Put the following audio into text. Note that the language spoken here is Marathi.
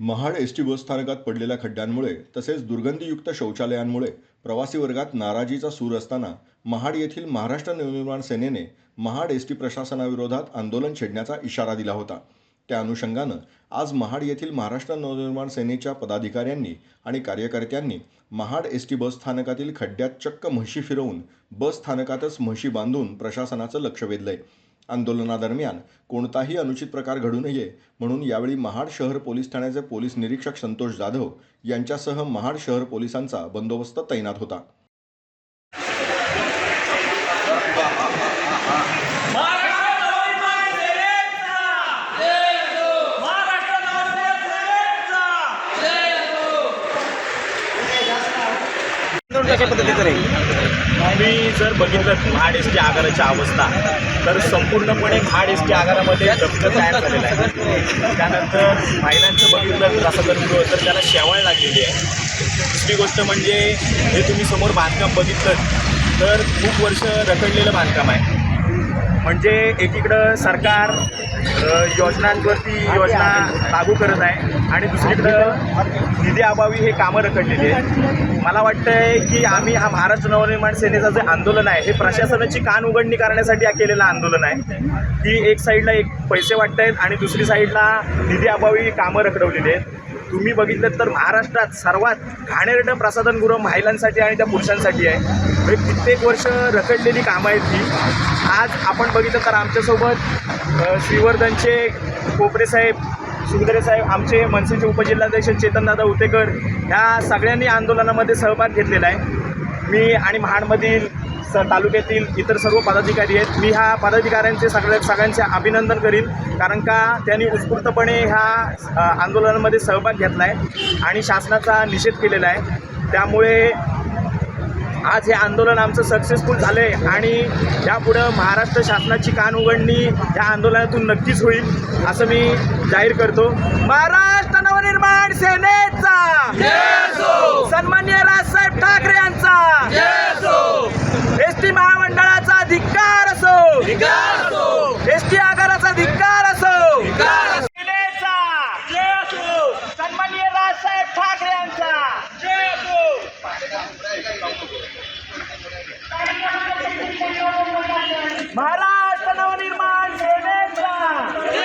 महाड एस टी बसस्थानकात पडलेल्या खड्ड्यांमुळे तसेच दुर्गंधीयुक्त शौचालयांमुळे प्रवासी वर्गात नाराजीचा सूर असताना महाड येथील महाराष्ट्र नवनिर्माण सेनेने महाड एस टी प्रशासनाविरोधात आंदोलन छेडण्याचा इशारा दिला होता. त्या अनुषंगानं आज महाड येथील महाराष्ट्र नवनिर्माण सेनेच्या पदाधिकाऱ्यांनी आणि कार्यकर्त्यांनी महाड एस टी बसस्थानकातील खड्ड्यात चक्क म्हशी फिरवून बस स्थानकातच म्हशी बांधून प्रशासनाचं लक्ष वेधलंय. आंदोलनादरम्यान कोणताही अनुचित प्रकार घडू नये म्हणून यावेळी महाड शहर पोलीस ठाण्याचे पोलीस निरीक्षक संतोष जाधव यांच्यासह महाड शहर पोलिसांचा बंदोबस्त तैनात होता महाराष्ट्र नवनिर्माण सेनेचा महाराष्ट्र नवनिर्माण कशा पद्धतीचं राहील तुम्ही जर बघितलं महाड एस टी आगाराची अवस्था तर संपूर्णपणे महाड एस टी आगारामध्ये दफ्तर तयार झालेलं आहे. त्यानंतर महिलांचं बघितलं असं जर तर त्याला शेवाळ लागलेली आहे. दुसरी गोष्ट म्हणजे हे तुम्ही समोर बांधकाम बघितलं तर खूप वर्ष रखडलेलं बांधकाम आहे. म्हणजे एकीकडं सरकार योजनांवरती योजना लागू करत आहे आणि दुसरीकडं निधी अभावी हे कामं रखडलेली आहेत. मला वाटतंय की आम्ही हा महाराष्ट्र नवनिर्माण सेनेचं जे आंदोलन आहे हे प्रशासनाची कान उघडणी करण्यासाठी केलेलं आंदोलन आहे. की एक साईडला एक पैसे वाटत आहेत आणि दुसरी साईडला निधी अभावी कामं रखडवलेली आहेत. तुम्ही बघितलं तर महाराष्ट्रात सर्वात घाणेरडं प्रसाधनगृह महिलांसाठी आणि त्या पुरुषांसाठी आहे. म्हणजे कित्येक वर्ष रखडलेली कामं आहेत ती आज आपण बघितलं तर आमच्यासोबत श्रीवर्धनचे कोपरे साहेब सुखदरे साहेब आमचे मनसेचे उपजिल्हाध्यक्ष चेतनदादा उतेकर ह्या सगळ्यांनी आंदोलनामध्ये सहभाग घेतलेला आहे. मी आणि महाडमधील स तालुक्यातील इतर सर्व पदाधिकारी आहेत. मी ह्या पदाधिकाऱ्यांचे सगळ्या सगळ्यांचे अभिनंदन करीन. कारण का त्यांनी उत्स्फूर्तपणे ह्या आंदोलनामध्ये सहभाग घेतला आहे आणि शासनाचा निषेध केलेला आहे. त्यामुळे आज हे आंदोलन आमचं सक्सेसफुल झालं आहे आणि यापुढं महाराष्ट्र शासनाची कान उघडणी या आंदोलनातून नक्कीच होईल असं मी जाहीर करतो. महाराष्ट्र नवनिर्माण सेनेचा! महाराज